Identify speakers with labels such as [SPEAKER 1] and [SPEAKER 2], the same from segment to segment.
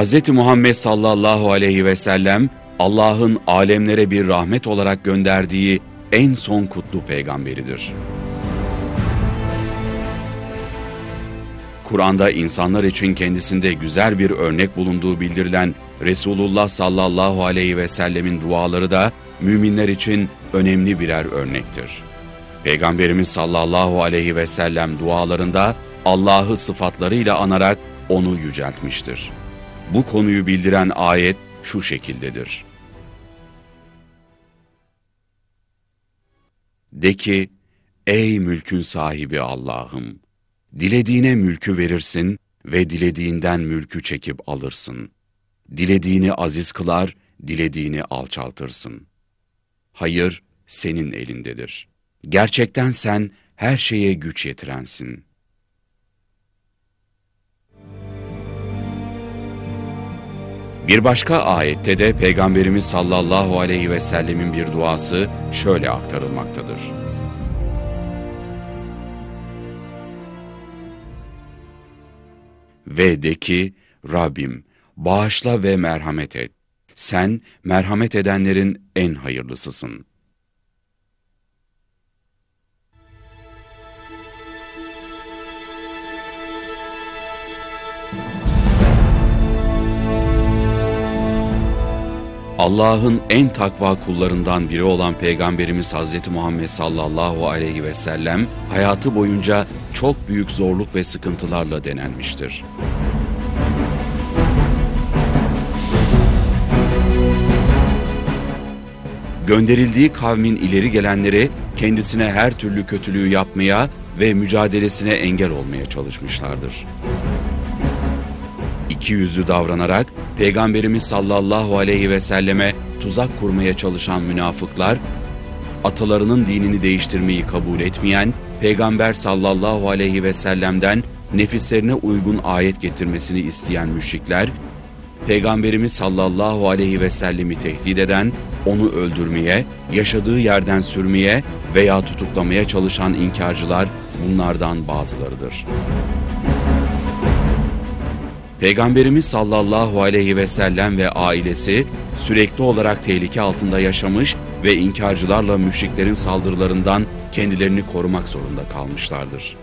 [SPEAKER 1] Hz. Muhammed sallallahu aleyhi ve sellem Allah'ın alemlere bir rahmet olarak gönderdiği en son kutlu peygamberidir. Kur'an'da insanlar için kendisinde güzel bir örnek bulunduğu bildirilen Resulullah sallallahu aleyhi ve sellemin duaları da müminler için önemli birer örnektir. Peygamberimiz sallallahu aleyhi ve sellem dualarında Allah'ı sıfatlarıyla anarak onu yüceltmiştir. Bu konuyu bildiren ayet şu şekildedir. De ki, ey mülkün sahibi Allah'ım! Dilediğine mülkü verirsin ve dilediğinden mülkü çekip alırsın. Dilediğini aziz kılar, dilediğini alçaltırsın. Hayır, senin elindedir. Gerçekten sen her şeye güç yetirensin. Bir başka ayette de Peygamberimiz sallallahu aleyhi ve sellemin bir duası şöyle aktarılmaktadır. Ve de ki, Rabbim bağışla ve merhamet et. Sen merhamet edenlerin en hayırlısısın.'' Allah'ın en takva kullarından biri olan Peygamberimiz Hz. Muhammed sallallahu aleyhi ve sellem hayatı boyunca çok büyük zorluk ve sıkıntılarla denenmiştir. Gönderildiği kavmin ileri gelenleri kendisine her türlü kötülüğü yapmaya ve mücadelesine engel olmaya çalışmışlardır iki yüzlü davranarak Peygamberimiz sallallahu aleyhi ve selleme tuzak kurmaya çalışan münafıklar, atalarının dinini değiştirmeyi kabul etmeyen, Peygamber sallallahu aleyhi ve sellem'den nefislerine uygun ayet getirmesini isteyen müşrikler, Peygamberimiz sallallahu aleyhi ve sellemi tehdit eden, onu öldürmeye, yaşadığı yerden sürmeye veya tutuklamaya çalışan inkarcılar bunlardan bazılarıdır.'' Peygamberimiz sallallahu aleyhi ve sellem ve ailesi sürekli olarak tehlike altında yaşamış ve inkarcılarla müşriklerin saldırılarından kendilerini korumak zorunda kalmışlardır.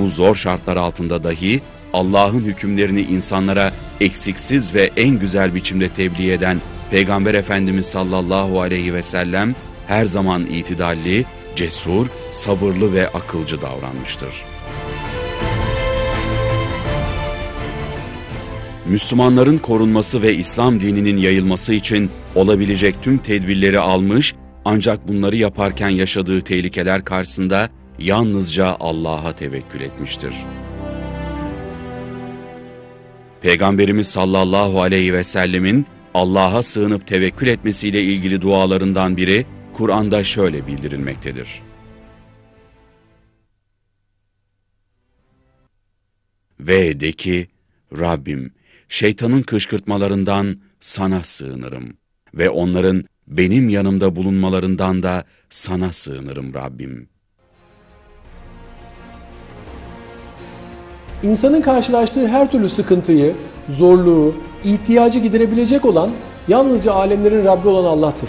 [SPEAKER 1] Bu zor şartlar altında dahi Allah'ın hükümlerini insanlara eksiksiz ve en güzel biçimde tebliğ eden Peygamber Efendimiz sallallahu aleyhi ve sellem her zaman itidalli, cesur, sabırlı ve akılcı davranmıştır. Müslümanların korunması ve İslam dininin yayılması için olabilecek tüm tedbirleri almış ancak bunları yaparken yaşadığı tehlikeler karşısında yalnızca Allah'a tevekkül etmiştir. Peygamberimiz sallallahu aleyhi ve sellemin Allah'a sığınıp tevekkül etmesiyle ilgili dualarından biri Kur'an'da şöyle bildirilmektedir. Ve de ki, Rabbim şeytanın kışkırtmalarından sana sığınırım ve onların benim yanımda bulunmalarından da sana sığınırım Rabbim.
[SPEAKER 2] İnsanın karşılaştığı her türlü sıkıntıyı, zorluğu, ihtiyacı giderebilecek olan yalnızca alemlerin Rabbi olan Allah'tır.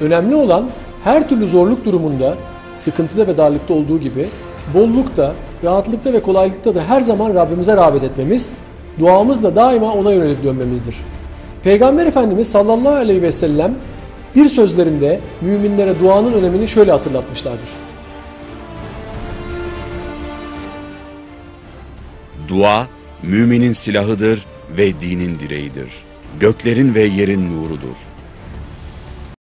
[SPEAKER 2] Önemli olan her türlü zorluk durumunda, sıkıntıda ve darlıkta olduğu gibi bollukta, rahatlıkta ve kolaylıkta da her zaman Rabbimize rağbet etmemiz duamızla daima ona yönelip dönmemizdir. Peygamber Efendimiz sallallahu aleyhi ve sellem bir sözlerinde müminlere duanın önemini şöyle hatırlatmışlardır.
[SPEAKER 1] Dua, müminin silahıdır ve dinin direğidir. Göklerin ve yerin nurudur.